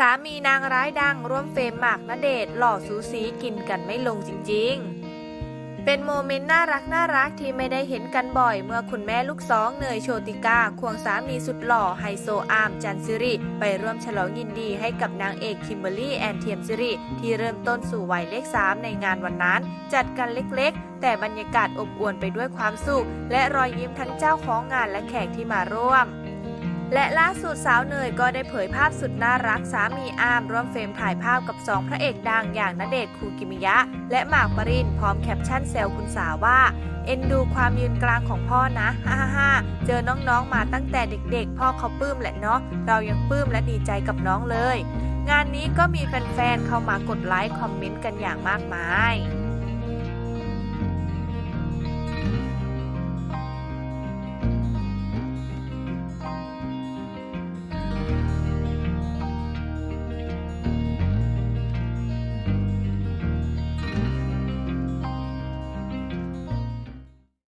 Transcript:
สามีนางร้ายดังร่วมเฟรมหมากณเดชหล่อสูสีกินกันไม่ลงจริงๆ เป็นโมเมนต์น่ารักน่ารักที่ไม่ได้เห็นกันบ่อยเมื่อคุณแม่ลูกสองเนยโชติกาควงสามีสุดหล่อไฮโซอาร์มจันซิริไปร่วมฉลองยินดีให้กับนางเอกคิมเบอรรี่แอนเทียมซิริที่เริ่มต้นสู่วัยเลข 3 ในงานวันนั้น จัดกันเล็กๆ แต่บรรยากาศอบอวลไปด้วยความสุข และรอยยิ้มทั้งเจ้าของงานและแขกที่มาร่วม และล่าสุดสาวเนยก็ได้เผยภาพสุดน่ารักสามีอาร์มร่วมเฟรมถ่ายภาพกับสองพระเอกดังอย่างณเดชน์คูกิมิยะ และหมากปรินพร้อมแคปชั่นแซวคุณสาวว่า เอ็นดูความยืนกลางของพ่อนะฮ่าฮ่าเจอน้องๆมาตั้งแต่เด็กๆ พ่อเขาปลื้มแหละเนาะเรายังปลื้มและดีใจกับน้องเลย งานนี้ก็มีแฟนๆเข้ามากดไลค์คอมเมนต์กันอย่างมากมาย